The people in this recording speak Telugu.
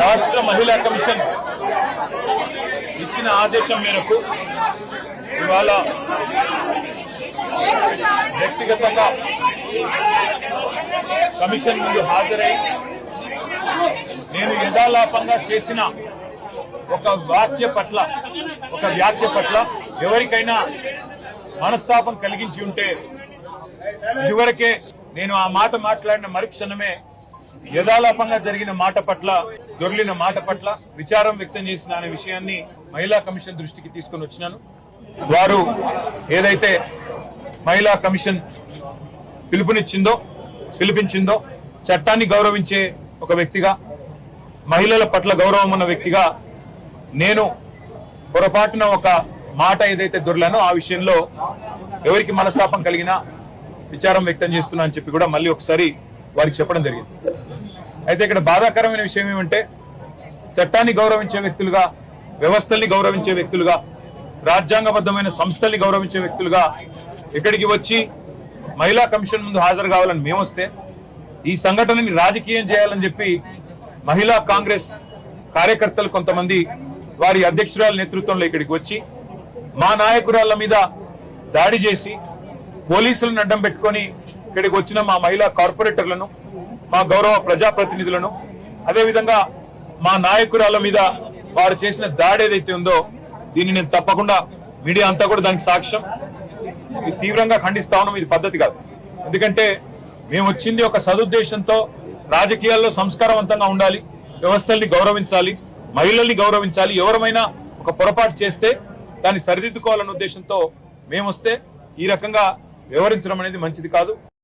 రాష్ట్ర మహిళా కమిషన్ ఇచ్చిన ఆదేశం మేరకు ఇవాళ వ్యక్తిగతంగా కమిషన్ ముందు హాజరై నేను యథాలాపంగా చేసిన ఒక వాక్య పట్ల ఒక వ్యాఖ్య పట్ల ఎవరికైనా మనస్తాపం కలిగించి ఉంటే ఇదివరకే నేను ఆ మాట మాట్లాడిన మరుక్షణమే యథాలాపంగా జరిగిన మాట పట్ల దొర్లిన మాట పట్ల విచారం వ్యక్తం చేసిన అనే విషయాన్ని మహిళా కమిషన్ దృష్టికి తీసుకొని వచ్చినాను. వారు ఏదైతే మహిళా కమిషన్ పిలుపునిచ్చిందో పిలిపించిందో చట్టాన్ని గౌరవించే ఒక వ్యక్తిగా మహిళల పట్ల గౌరవం ఉన్న వ్యక్తిగా నేను పొరపాటున ఒక మాట ఏదైతే దొరలానో ఆ విషయంలో ఎవరికి మనస్తాపం కలిగినా విచారం వ్యక్తం చేస్తున్నా అని చెప్పి కూడా మళ్ళీ ఒకసారి వారికి చెప్పడం జరిగింది. అయితే ఇక్కడ బాధాకరమైన విషయం ఏమంటే చట్టాన్ని గౌరవించే వ్యక్తులుగా వ్యవస్థల్ని గౌరవించే వ్యక్తులుగా రాజ్యాంగబద్ధమైన సంస్థల్ని గౌరవించే వ్యక్తులుగా ఇక్కడికి వచ్చి మహిళా కమిషన్ ముందు హాజరు కావాలని మేము వస్తే ఈ సంఘటనని రాజకీయం చేయాలని చెప్పి మహిళా కాంగ్రెస్ కార్యకర్తలు కొంతమంది వారి అధ్యక్షురాల నేతృత్వంలో ఇక్కడికి వచ్చి మా నాయకురాళ్ళ మీద దాడి చేసి పోలీసులను అడ్డం పెట్టుకొని ఇక్కడికి వచ్చిన మా మహిళా కార్పొరేటర్లను మా గౌరవ ప్రజాప్రతినిధులను అదేవిధంగా మా నాయకురాల మీద వారు చేసిన దాడి ఏదైతే ఉందో దీన్ని నేను తప్పకుండా మీడియా అంతా కూడా దానికి సాక్ష్యం. ఇది తీవ్రంగా ఖండిస్తా ఉన్నాం ఇది పద్ధతి కాదు. ఎందుకంటే మేము వచ్చింది ఒక సదుద్దేశంతో రాజకీయాల్లో సంస్కారవంతంగా ఉండాలి వ్యవస్థల్ని గౌరవించాలి మహిళల్ని గౌరవించాలి ఎవరమైనా ఒక పొరపాటు చేస్తే దాన్ని సరిదిద్దుకోవాలన్న ఉద్దేశంతో మేము వస్తే ఈ రకంగా వివరించడం అనేది మంచిది కాదు.